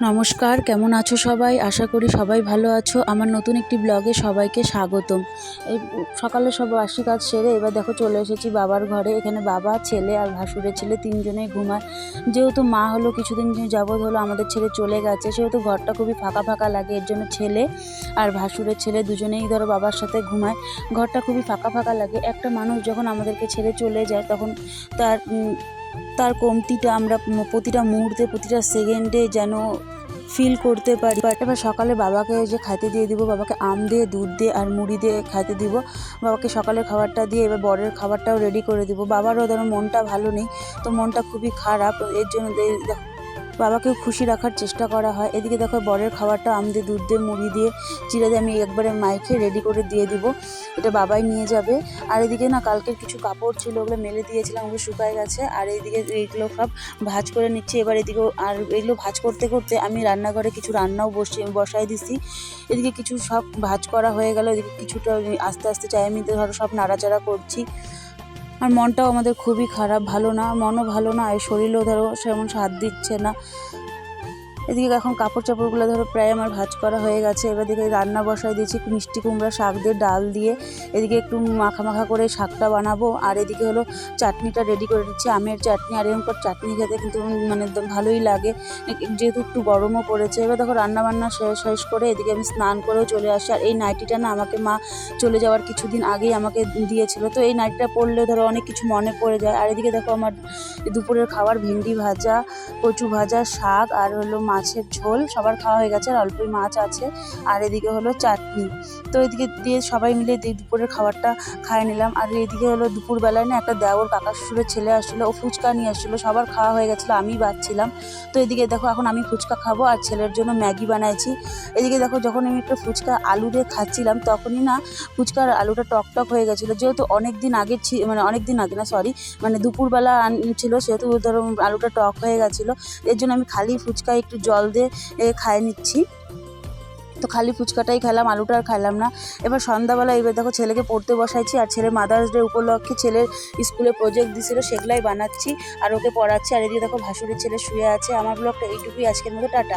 নমস্কার, কেমন আছো সবাই? আশা করি সবাই ভালো আছো। আমার নতুন একটি ব্লগে সবাইকে স্বাগতম। এই সকালে সব বাসি কাজ সেরে এবার দেখো চলে এসেছি বাবার ঘরে। এখানে বাবা, ছেলে আর ভাসুরের ছেলে তিনজনেই ঘুমায়। যেহেতু মা হলো কিছুদিন যাবৎ হলো আমাদের ছেলে চলে গেছে, সেহেতু ঘরটা খুবই ফাঁকা ফাঁকা লাগে, এর জন্য ছেলে আর ভাসুরের ছেলে দুজনেই ধরো বাবার সাথে ঘুমায়। ঘরটা খুবই ফাঁকা ফাঁকা লাগে। একটা মানুষ যখন আমাদেরকে ছেড়ে চলে যায়, তখন তার তার কমতিটা আমরা প্রতিটা মুহূর্তে, প্রতিটা সেকেন্ডে যেন ফিল করতে পারি। এবার সকালে বাবাকে যে খাইতে দিয়ে দিব, বাবাকে আম দিয়ে, দুধ দিয়ে আর মুড়ি দিয়ে খাইতে দিব। বাবাকে সকালের খাবারটা দিয়ে এবার বরের খাবারটাও রেডি করে দিব। বাবারও ধরো মনটা ভালো নেই, তো মনটা খুবই খারাপ। এর জন্য বাবাকেও খুশি রাখার চেষ্টা করা হয়। এদিকে দেখো বরের খাবারটা আম দিয়ে, দুধ দিয়ে, মুড়ি দিয়ে চিড়ে দিয়ে আমি একবারে মাইকে রেডি করে দিয়ে দিব। এটা বাবাই নিয়ে যাবে। আর এদিকে না কালকের কিছু কাপড় ছিল ওগুলো মেলে দিয়েছিলাম, ওগুলো শুকায় গেছে। আর এইদিকে এইগুলো সব ভাজ করে নিচ্ছি। এবার এদিকেও আর এগুলো ভাজ করতে করতে আমি রান্নাঘরে কিছু রান্নাও বসিয়ে, বসাই দিছি। এদিকে কিছু সব ভাজ করা হয়ে গেল। এদিকে কিছুটা আস্তে আস্তে চাই আমি ধরো সব নাড়াচাড়া করছি। আর মনটাও আমাদের খুবই খারাপ, ভালো না, মনও ভালো না আর শরীরও ধরো সেমন সাথ দিচ্ছে না। এদিকে এখন কাপড় চাপড়গুলো ধরো প্রায় আমার ভাজ করা হয়ে গেছে। এবার দিকে রান্না বসাই দিয়েছি মিষ্টি কুমড়া শাক দিয়ে, ডাল দিয়ে। এদিকে একটু মাখা মাখা করে শাকটা বানাবো। আর এদিকে হলো চাটনিটা রেডি করে দিচ্ছি আমের চাটনি আর এরকম চাটনি খেতে কিন্তু মানে একদম ভালোই লাগে। যেহেতু একটু গরমও পড়েছে। এবার দেখো রান্না বান্না শেষ শেষ করে এদিকে আমি স্নান করেও চলে আসি। আর এই নাইটিটা না আমাকে মা চলে যাওয়ার কিছুদিন আগেই আমাকে দিয়েছিল। তো এই নাইটিটা পরলে ধরো অনেক কিছু মনে পড়ে যায়। আর এদিকে দেখো আমার দুপুরের খাবার ভেন্ডি ভাজা, কচু ভাজা, শাক আর হলো মাছের ঝোল, সবার খাওয়া হয়ে গেছে আর অল্পই মাছ আছে। আর এদিকে হলো চাটনি। তো এদিকে দিয়ে সবাই মিলে দুপুরের খাবারটা খাই নিলাম। আর এদিকে হলো দুপুরবেলায় না একটা দেওর কাকা শ্বশুরের ছেলে আসছিল, ও ফুচকা নিয়ে আসছিল, সবার খাওয়া হয়ে গেছিল আমি বাচ্ছিলাম। তো এদিকে দেখো এখন আমি ফুচকা খাব আর ছেলের জন্য ম্যাগি বানাইছি। এদিকে দেখো যখন আমি একটা ফুচকা আলু দিয়ে খাচ্ছিলাম, তখনই না ফুচকার আলুটা টক টক হয়ে গেছিল। যেহেতু অনেক দিন আগে মানে অনেক দিন আগে না সরি মানে দুপুরবেলা ছিল, সেহেতু ধরো আলুটা টক হয়ে গেছিল। এর জন্য আমি খালি ফুচকা একটু জল দিয়ে এ, খাইয়ে নিচ্ছি। তো খালি ফুচকাটাই খেলাম আলুটা আর খেলাম না। এবার সন্ধ্যাবেলা এবার দেখো ছেলেকে পড়তে বসাইছি আর ছেলে মাদার্স ডে উপলক্ষে ছেলের স্কুলে প্রজেক্ট দিছিল সেগুলাই বানাচ্ছি আর ওকে পড়াচ্ছি। আর এদিকে দেখো ভাসুরের ছেলে শুয়ে আছে। আমার ব্লগটা এইটুকুই। আজকের মতো টাটা।